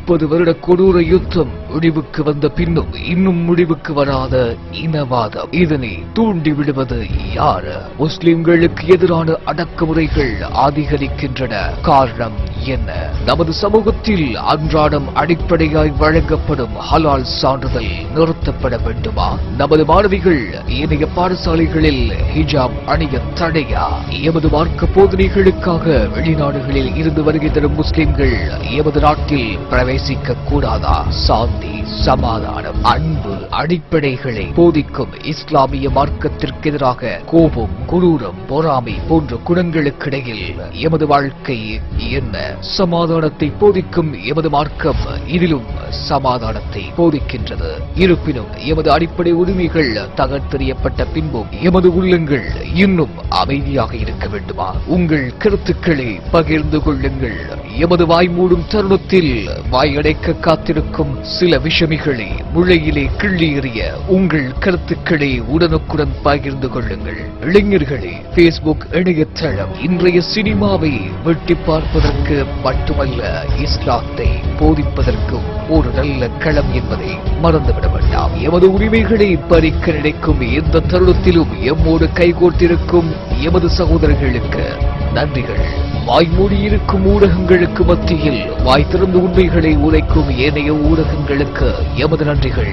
முப்பது வருட கொடூர யுத்தம். முடிவுக்கு வந்த பின்னும் இன்னும் முடிவுக்கு வராத இனவாதம். இதனை தூண்டிவிடுவது யார்? முஸ்லிம்களுக்கு எதிரான அடக்குமுறைகள் அதிகரிக்கின்றன. காரணம் என்ன? நமது சமூகத்தில் அன்றாடம் அடிப்படையாய் வழங்கப்படும் ஹலால் சான்றிதழ் நிறுத்தப்பட வேண்டுமா? நமது மாணவிகள் இணைய பாடசாலைகளில் ஹிஜாப் அணிய தடையா? எமது மார்க்க போதனைகளுக்காக வெளிநாடுகளில் இருந்து வருகை தரும் முஸ்லிம்கள் எமது நாட்டில் பிரவேசிக்க கூடாதா? சாந்தி ti. சமாதானம் அன்பு அடிப்படைகளை போதிக்கும் இஸ்லாமிய மார்க்கத்திற்கு எதிராக கோபம் குரூரம் பொறாமை போன்ற குணங்களுக்கிடையில் எமது வாழ்க்கை என்ன? சமாதானத்தை போதிக்கும் எமது மார்க்கம் இதிலும் சமாதானத்தை போதிக்கின்றது. இருப்பினும் எமது அடிப்படை உரிமைகள் தகர்த்தெறியப்பட்ட பின்பும் எமது உள்ளங்கள் இன்னும் அமைதியாக இருக்க வேண்டுமா? உங்கள் கருத்துக்களை பகிர்ந்து கொள்ளுங்கள். எமது வாய் மூடும் தருணத்தில் வாயடைக்க காத்திருக்கும் சில விஷயம் விஷமிகளை முளையிலே கிள்ளி எறிய உங்கள் கருத்துக்களை உடனுக்குடன் பகிர்ந்து கொள்ளுங்கள். இளைஞர்களே பேஸ்புக் இணையதளம் இன்றைய சினிமாவை வெட்டி பார்ப்பதற்கு மட்டுமல்ல இஸ்லாத்தை போதிப்பதற்கும் ஒரு நல்ல களம் என்பதை மறந்துவிட வேண்டாம். எமது உரிமைகளை பறிக்க நினைக்கும் எந்த தருணத்திலும் எம்மோடு கைகோர்த்திருக்கும் எமது சகோதரர்களுக்கு நன்றிகள். வாய்மூடியிருக்கும் ஊடகங்களுக்கு மத்தியில் வாய் திறந்து உண்மைகளை உரைக்கும் ஏனைய ஊடகங்களுக்கு எமது நன்றிகள்.